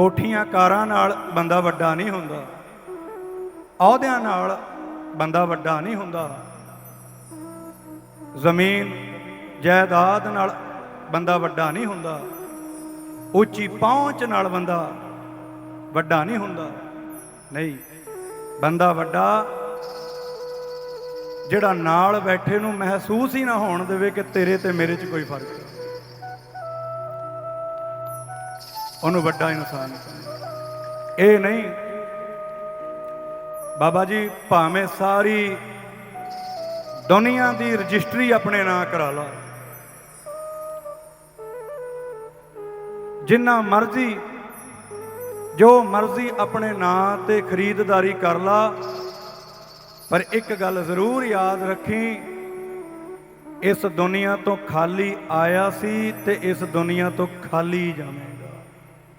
ਕੋਠੀਆਂ ਕਾਰਾਂ ਨਾਲ ਬੰਦਾ ਵੱਡਾ ਨਹੀਂ ਹੁੰਦਾ। ਅਹੁਦਿਆਂ ਨਾਲ ਬੰਦਾ ਵੱਡਾ ਨਹੀਂ ਹੁੰਦਾ। ਜ਼ਮੀਨ, ਜਾਇਦਾਦ ਨਾਲ ਬੰਦਾ ਵੱਡਾ ਨਹੀਂ ਹੁੰਦਾ। ਉੱਚੀ ਪਹੁੰਚ ਨਾਲ ਬੰਦਾ ਵੱਡਾ ਨਹੀਂ ਹੁੰਦਾ। ਨਹੀਂ, ਬੰਦਾ ਵੱਡਾ ਜਿਹੜਾ ਨਾਲ ਬੈਠੇ ਨੂੰ ਮਹਿਸੂਸ ਹੀ ਨਾ ਹੋਣ ਦੇਵੇ ਕਿ ਤੇਰੇ ਤੇ ਮੇਰੇ 'ਚ ਕੋਈ ਫ਼ਰਕ ਹੈ। ਉਹਨੂੰ ਵੱਡਾ ਇਨਸਾਨ। ਇਹ ਨਹੀਂ। ਬਾਬਾ ਜੀ, ਭਾਵੇਂ ਸਾਰੀ ਦੁਨੀਆ ਦੀ ਰਜਿਸਟਰੀ ਆਪਣੇ ਨਾਂ ਕਰਾ ਲਾ। ਜਿੰਨਾ ਮਰਜ਼ੀ, ਜੋ ਮਰਜ਼ੀ ਆਪਣੇ ਨਾਂ ਤੇ ਖਰੀਦਦਾਰੀ ਕਰ ਲਾ, ਪਰ ਇੱਕ ਗੱਲ ਜ਼ਰੂਰ ਯਾਦ ਰੱਖੀ, ਇਸ ਦੁਨੀਆ ਤੋਂ ਖਾਲੀ ਆਇਆ ਸੀ ਤੇ ਇਸ ਦੁਨੀਆ ਤੋਂ ਖਾਲੀ ਜਾਵੇਂ